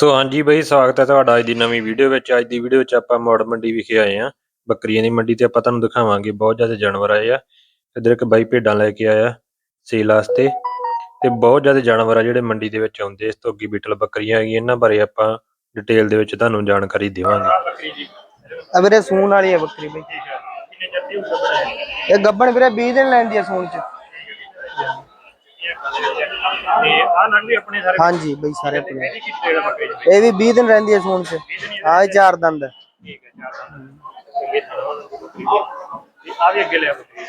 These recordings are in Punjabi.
ਸੋ ਹਾਂਜੀ ਬਈ ਸਵਾਗਤ ਹੈ ਤੁਹਾਡਾ ਅੱਜ ਦੀ ਨਵੀਂ ਵੀਡੀਓ ਵਿੱਚ। ਅੱਜ ਦੀ ਵੀਡੀਓ ਵਿੱਚ ਆਪਾਂ ਮੋੜ ਮੰਡੀ ਵਿਖੇ ਆਏ ਆ ਬੱਕਰੀਆਂ ਦੀ ਮੰਡੀ ਤੇ ਆਪਾਂ ਤੁਹਾਨੂੰ ਦਿਖਾਵਾਂਗੇ ਬਹੁਤ ਜ਼ਿਆਦਾ ਜਾਨਵਰ ਆਏ ਆ। ਇੱਧਰ ਇੱਕ ਬਾਈ ਭੇਡਾਂ ਲੈ ਕੇ ਆਇਆ ਸੇਲ ਵਾਸਤੇ। ਤੇ ਬਹੁਤ ਜ਼ਿਆਦਾ ਜਾਨਵਰ ਆ ਜਿਹੜੇ ਮੰਡੀ ਦੇ ਵਿੱਚ ਆਉਂਦੇ ਇਸ ਤੋਂ ਅੱਗੇ ਬੀਟਲ ਬੱਕਰੀਆਂ ਹੈਗੀਆਂ ਇਹਨਾਂ ਬਾਰੇ ਆਪਾਂ ਡਿਟੇਲ ਦੇ ਵਿੱਚ ਤੁਹਾਨੂੰ ਜਾਣਕਾਰੀ ਦੇਵਾਂਗੇ। ਆ ਵੀਰੇ ਸੂਣ ਵਾਲੀ ਹੈ ਬੱਕਰੀ ਬਈ। ਇਹ ਗੱਬਣ ਵੀਰੇ 20 ਦਿਨ ਲੈਂਦੀ ਹੈ ਸੂਣ ਚ। ਤੇ ਆ ਨੰਗ ਵੀ ਆਪਣੇ ਸਾਰੇ ਹਾਂਜੀ ਬਈ ਸਾਰੇ ਆਪਣੇ। ਇਹਦੀ ਕੀ ਰੇਟ ਬੱਕਰੀ ਜੀ? ਇਹ ਵੀ 20 ਦਿਨ ਰਹਿੰਦੀ ਹੈ ਸੂਣ ਚ। ਆ ਚਾਰ ਦੰਦ ਹੈ। ਠੀਕ ਹੈ ਚਾਰ ਦਾ ਇਹ ਆ ਵੀ ਅੱਗੇ ਲਿਆ ਬੱਕਰੀ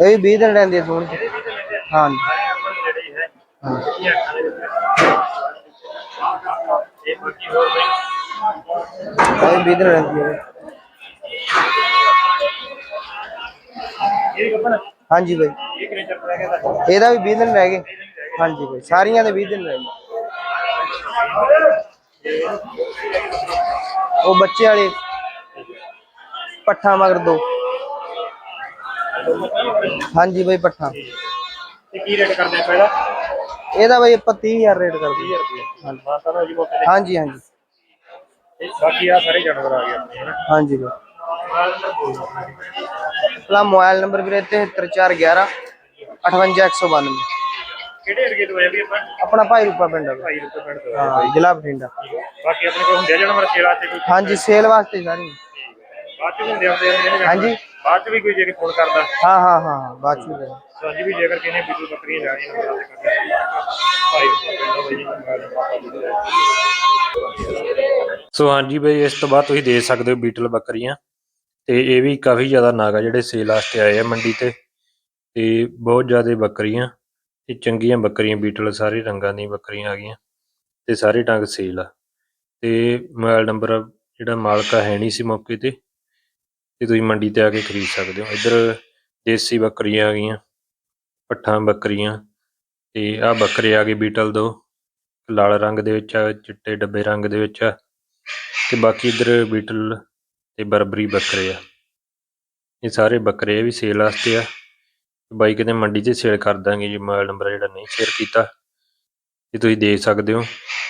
ਇਹ ਵੀ 20 ਦਿਨ ਰਹਿੰਦੀ ਹੈ ਸੂਣ ਚ। ਹਾਂਜੀ ਇਹ ਬਾਕੀ ਹੋਰ ਬਈ? ਇਹ ਵੀ 20 ਦਿਨ ਰਹਿੰਦੀ ਹੈ ਇਹ ਕੱਪੜਾ ਹਾਂਜੀ ਬਈ। ਇਹਦਾ ਵੀ 20 ਦਿਨ ਰਹਿ ਗਏ। ਹਾਂਜੀ ਬਈ ਸਾਰੀਆਂ ਦੇ 20 ਦਿਨ ਰਹਿ ਗਏ। ਉਹ ਬੱਚੇ ਵਾਲੇ ਪੱਠਾ ਮਗਰ ਦੋ। ਹਾਂਜੀ ਬਈ ਪੱਠਾ। ਤੇ ਕੀ ਰੇਟ ਕਰਦੇ ਆਪਾਂ ਇਹਦਾ ਇਹਦਾ ਬਈ ਆਪਾਂ 30000 ਰੇਟ ਕਰਦੇ 30000 ਰੁਪਏ ਮਾਤਾ ਦਾ ਜੀ ਹਾਂਜੀ ਹਾਂਜੀ। ਬਾਕੀ ਆ ਸਾਰੇ ਜਾਨਵਰ ਆ ਗਏ ਆਪਣੇ ਹਾਂਜੀ ਬਈ। ਆਪਣਾ ਮੋਬਾਈਲ ਨੰਬਰ ਵੀਰੇ 73411 58192 ਕਿਹੜੇ ਏਰੀਏ ਤੋਂ ਆਏ ਵੀ ਆਪਾਂ? ਆਪਣਾ ਭਾਈ ਰੂਪਾ ਪਿੰਡ ਬਈ। ਭਾਈ ਰੁਪਏ ਪਿੰਡ ਤੋਂ। ਹਾਂ ਜ਼ਿਲ੍ਹਾ ਬਠਿੰਡਾ। ਬਾਕੀ ਆਪਣੇ ਕੋਲ ਹੁੰਦੇ ਆ ਜਾਨਵਰ ਸੇਲ ਵਾਸਤੇ ਕੋਈ? ਹਾਂਜੀ ਸੇਲ ਵਾਸਤੇ ਸਾਰੀ। ਬਾਅਦ ਚ ਵੀ ਹੁੰਦੇ ਆਉਂਦੇ ਆ ਜਿਹੜੇ? ਹਾਂਜੀ। ਬਾਅਦ ਚ ਵੀ ਕੋਈ ਜੇ ਕੇ ਫੋਨ ਕਰਦਾ? ਹਾਂ ਹਾਂ ਹਾਂ ਹਾਂ, ਬਾਅਦ ਚ ਅੱਜ ਵੀ ਜੇਕਰ ਕਿਨੇ ਬਿੱਜੂ ਬੱਕਰੀਆਂ ਲੈਣੀਆਂ ਨੰਬਰ ਤੇ ਕਰਦਾ ਭਾਈ ਰੁਪਏ ਪਿੰਡ ਦਾ ਬਾਈ ਜੀ ਮੋਬਾਈਲ ਸੋ ਹਾਂਜੀ ਬਈ ਇਸ ਤੋਂ ਬਾਅਦ ਤੁਸੀਂ ਦੇਖ ਸਕਦੇ ਹੋ ਬੀਟਲ ਬੱਕਰੀਆਂ। ਤੇ ਇਹ ਵੀ ਕਾਫੀ ਜ਼ਿਆਦਾ ਨਾਗਾ ਜਿਹੜੇ ਸੇਲ ਵਾਸਤੇ ਆਏ ਆ ਮੰਡੀ ਤੇ ਤੇ ਬਹੁਤ ਜ਼ਿਆਦਾ ਬੱਕਰੀਆਂ ਤੇ ਚੰਗੀਆਂ ਬੱਕਰੀਆਂ, ਬੀਟਲ ਸਾਰੇ ਰੰਗਾਂ ਦੀਆਂ ਬੱਕਰੀਆਂ ਆ ਗਈਆਂ ਤੇ ਸਾਰੇ ਟੰਗ ਸੇਲ ਆ। ਤੇ ਮੋਬਾਈਲ ਨੰਬਰ ਜਿਹੜਾ ਮਾਲਕਾ ਹੈ ਨਹੀਂ ਸੀ ਮੌਕੇ ਤੇ ਤੇ ਤੁਸੀਂ ਮੰਡੀ ਤੇ ਆ ਕੇ ਖਰੀਦ ਸਕਦੇ ਹੋ। ਇੱਧਰ ਦੇਸੀ ਬੱਕਰੀਆਂ ਆ ਗਈਆਂ, ਪੱਠਾਂ ਬੱਕਰੀਆਂ ਤੇ ਆ ਬੱਕਰੇ ਆ ਗਏ ਬੀਟਲ ਦੋ ਲਾਲ ਰੰਗ ਦੇ ਵਿੱਚ ਆ, ਚਿੱਟੇ ਡੱਬੇ ਰੰਗ ਦੇ ਵਿੱਚ ਆ ਤੇ ਬਾਕੀ ਇੱਧਰ ਬੀਟਲ ਤੇ ਬਰਬਰੀ ਬੱਕਰੇ ਆ। ਇਹ ਸਾਰੇ ਬੱਕਰੇ ਆ ਵੀ ਸੇਲ ਵਾਸਤੇ ਆ। ਬਾਈ ਕਹਿੰਦੇ ਮੰਡੀ 'ਚ ਸੇਲ ਕਰ ਦਾਂਗੇ ਜੀ, ਮੋਬਾਈਲ ਨੰਬਰ ਜਿਹੜਾ ਨਹੀਂ ਸ਼ੇਅਰ ਕੀਤਾ। ਤੇ ਤੁਸੀਂ ਦੇਖ ਸਕਦੇ ਹੋ,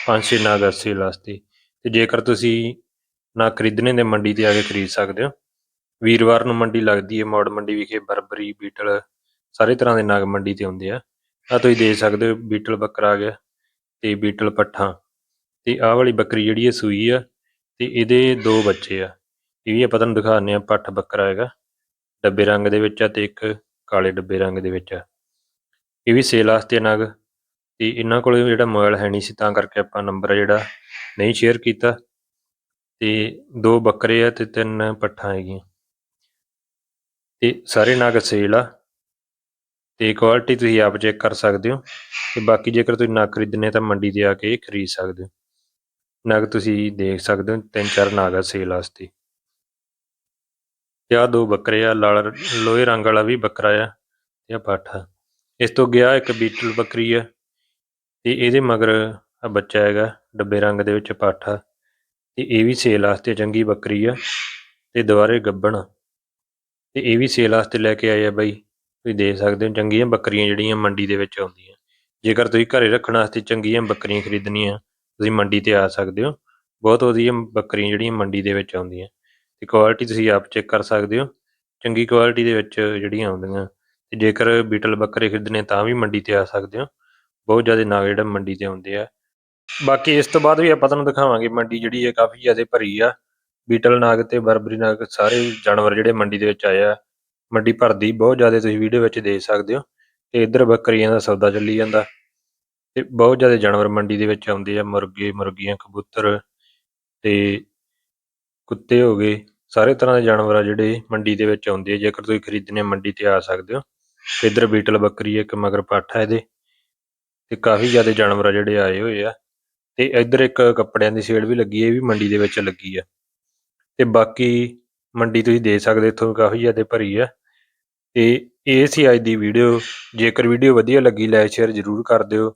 ਪੰਜ ਛੇ ਨਾਗ ਆ ਸੇਲ ਵਾਸਤੇ। ਤੇ ਜੇਕਰ ਤੁਸੀਂ ਨਾ ਖਰੀਦਣੇ ਦੇ ਮੰਡੀ ਤੇ ਆ ਕੇ ਖਰੀਦ ਸਕਦੇ ਹੋ। ਵੀਰਵਾਰ ਨੂੰ ਮੰਡੀ ਲੱਗਦੀ ਹੈ, ਮੌੜ ਮੰਡੀ ਵਿਖੇ ਬਰਬਰੀ, ਬੀਟਲ ਸਾਰੇ ਤਰ੍ਹਾਂ ਦੇ ਨਾਗ ਮੰਡੀ ਤੇ ਆਉਂਦੇ ਆ। ਆ ਤੁਸੀਂ ਦੇਖ ਸਕਦੇ ਹੋ, ਬੀਟਲ ਬੱਕਰਾ ਆ ਗਿਆ ਤੇ ਬੀਟਲ ਪੱਠਾ। ਤੇ ਆਹ ਵਾਲੀ ਬੱਕਰੀ ਜਿਹੜੀ ਹੈ ਸੂਈ ਆ, ਤੇ ਇਹਦੇ ਦੋ ਬੱਚੇ ਆ। ਇਹ ਵੀ ਆਪਾਂ ਤੁਹਾਨੂੰ ਦਿਖਾਉਂਦੇ ਆ ਪੱਠ ਬੱਕਰਾ ਹੈਗਾ। ਡੱਬੇ ਰੰਗ ਦੇ ਵਿੱਚ ਆ ਤੇ ਇੱਕ ਕਾਲੇ ਡੱਬੇ ਰੰਗ ਦੇ ਵਿੱਚ ਆ। ਇਹ ਵੀ ਸੇਲ ਵਾਸਤੇ ਨਗ ਤੇ ਇਹਨਾਂ ਕੋਲ ਜਿਹੜਾ ਮੋਬਾਈਲ ਹੈ ਨਹੀਂ ਸੀ, ਤਾਂ ਕਰਕੇ ਆਪਾਂ ਨੰਬਰ ਜਿਹੜਾ ਨਹੀਂ ਸ਼ੇਅਰ ਕੀਤਾ। ਤੇ ਦੋ ਬੱਕਰੇ ਆ ਤੇ ਤਿੰਨ ਪੱਠਾਂ ਹੈਗੀਆਂ। ਤੇ ਸਾਰੇ ਨਗ ਸੇਲ ਆ, ਤੇ ਕੁਆਲਿਟੀ ਤੁਸੀਂ ਆਪ ਚੈੱਕ ਕਰ ਸਕਦੇ ਹੋ। ਤੇ ਬਾਕੀ ਜੇਕਰ ਤੁਸੀਂ ਨਗ ਖਰੀਦਣੇ ਤਾਂ ਮੰਡੀ ਤੇ ਆ ਕੇ ਖਰੀਦ ਸਕਦੇ ਹੋ। ਨਗ ਤੁਸੀਂ ਦੇਖ ਸਕਦੇ ਹੋ, ਤਿੰਨ ਚਾਰ ਨਗ ਆ ਸੇਲ ਵਾਸਤੇ। ਤੇ ਆ ਦੋ ਬੱਕਰੇ ਆ, ਲਾਲ ਲੋਹੇ ਰੰਗ ਵਾਲਾ ਵੀ ਬੱਕਰਾ ਆ ਤੇ ਪਾਠਾ। ਇਸ ਤੋਂ ਗਿਆ ਇੱਕ ਬੀਟਲ ਬੱਕਰੀ ਆ ਤੇ ਇਹਦੇ ਮਗਰ ਆ ਬੱਚਾ ਹੈਗਾ, ਡੱਬੇ ਰੰਗ ਦੇ ਵਿੱਚ ਪਾਠਾ ਤੇ ਇਹ ਵੀ ਸੇਲ ਵਾਸਤੇ ਚੰਗੀ ਬੱਕਰੀ ਆ ਤੇ ਦੁਬਾਰੇ ਗੱਬਣ ਤੇ ਇਹ ਵੀ ਸੇਲ ਵਾਸਤੇ ਲੈ ਕੇ ਆਏ ਆ ਬਾਈ, ਤੁਸੀਂ ਦੇਖ ਸਕਦੇ ਹੋ ਚੰਗੀਆਂ ਬੱਕਰੀਆਂ ਜਿਹੜੀਆਂ ਮੰਡੀ ਦੇ ਵਿੱਚ ਆਉਂਦੀਆਂ। ਜੇਕਰ ਤੁਸੀਂ ਘਰੇ ਰੱਖਣ ਵਾਸਤੇ ਚੰਗੀਆਂ ਬੱਕਰੀਆਂ ਖਰੀਦਣੀਆਂ, ਤੁਸੀਂ ਮੰਡੀ ਤੇ ਆ ਸਕਦੇ ਹੋ। ਬਹੁਤ ਵਧੀਆ ਬੱਕਰੀਆਂ ਜਿਹੜੀਆਂ ਮੰਡੀ ਦੇ ਵਿੱਚ ਆਉਂਦੀਆਂ। ਤੇ ਕੁਆਲਿਟੀ ਤੁਸੀਂ ਆਪ ਚੈੱਕ ਕਰ ਸਕਦੇ ਹੋ। ਚੰਗੀ ਕੁਆਲਿਟੀ ਦੇ ਵਿੱਚ ਜਿਹੜੀਆਂ ਆਉਂਦੀਆਂ ਤੇ ਜੇਕਰ ਬੀਟਲ ਬੱਕਰੇ ਖਰੀਦਣੇ ਤਾਂ ਵੀ ਮੰਡੀ ਤੇ ਆ ਸਕਦੇ ਹੋ। ਬਹੁਤ ਜ਼ਿਆਦਾ ਨਾਗ ਜਿਹੜਾ ਮੰਡੀ ਤੇ ਆਉਂਦੇ ਆ। ਬਾਕੀ ਇਸ ਤੋਂ ਬਾਅਦ ਵੀ ਆਪਾਂ ਤੁਹਾਨੂੰ ਦਿਖਾਵਾਂਗੇ ਮੰਡੀ ਜਿਹੜੀ ਹੈ, ਕਾਫੀ ਜ਼ਿਆਦਾ ਭਰੀ ਆ। ਬੀਟਲ ਨਾਗ ਤੇ ਬਰਬਰੀ ਨਾਗ ਸਾਰੇ ਜਾਨਵਰ ਜਿਹੜੇ ਮੰਡੀ ਦੇ ਵਿੱਚ ਆਏ ਆ। ਮੰਡੀ ਭਰਦੀ ਬਹੁਤ ਜ਼ਿਆਦਾ ਤੁਸੀਂ ਵੀਡੀਓ ਵਿੱਚ ਦੇਖ ਸਕਦੇ ਹੋ ਤੇ ਇੱਧਰ ਬੱਕਰੀਆਂ ਦਾ ਸੌਦਾ ਚੱਲੀ ਜਾਂਦਾ। ਤੇ ਬਹੁਤ ਜ਼ਿਆਦਾ ਜਾਨਵਰ ਮੰਡੀ ਦੇ ਵਿੱਚ ਆਉਂਦੇ ਆ, ਮੁਰਗੇ, ਮੁਰਗੀਆਂ, ਕਬੂਤਰ ਤੇ ਕੁੱਤੇ ਹੋ ਗਏ, ਸਾਰੇ ਤਰ੍ਹਾਂ ਦੇ ਜਾਨਵਰ ਆ ਜਿਹੜੇ ਮੰਡੀ ਦੇ ਵਿੱਚ ਆਉਂਦੇ ਆ, ਜੇਕਰ ਤੁਸੀਂ ਖਰੀਦਣੇ ਮੰਡੀ ਤੇ ਆ ਸਕਦੇ ਹੋ। ਤੇ ਇੱਧਰ ਬੀਟਲ ਬੱਕਰੀ ਹੈ ਇੱਕ ਮਗਰ ਪੱਠ ਹੈ ਇਹਦੇ। ਤੇ ਕਾਫੀ ਜ਼ਿਆਦਾ ਜਾਨਵਰ ਆ ਜਿਹੜੇ ਆਏ ਹੋਏ ਆ। ਤੇ ਇੱਧਰ ਇੱਕ ਕੱਪੜਿਆਂ ਦੀ ਸੇਲ ਵੀ ਲੱਗੀ ਹੈ ਇਹ ਵੀ ਮੰਡੀ ਦੇ ਵਿੱਚ ਲੱਗੀ ਆ। ਤੇ ਬਾਕੀ ਮੰਡੀ ਤੁਸੀਂ ਦੇ ਸਕਦੇ ਇੱਥੋਂ ਕਾਫੀ ਜ਼ਿਆਦਾ ਭਰੀ ਆ। ਤੇ ਇਹ ਸੀ ਅੱਜ ਦੀ ਵੀਡੀਓ। ਜੇਕਰ ਵੀਡੀਓ ਵਧੀਆ ਲੱਗੀ, ਲਾਈਕ, ਸ਼ੇਅਰ ਜ਼ਰੂਰ ਕਰ ਦਿਓ।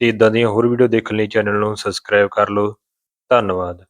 ਤੇ ਇਦਾਂ ਦੀਆਂ ਹੋਰ ਵੀਡੀਓ ਦੇਖਣ ਲਈ ਚੈਨਲ ਨੂੰ ਸਬਸਕ੍ਰਾਈਬ ਕਰ ਲਓ। ਧੰਨਵਾਦ।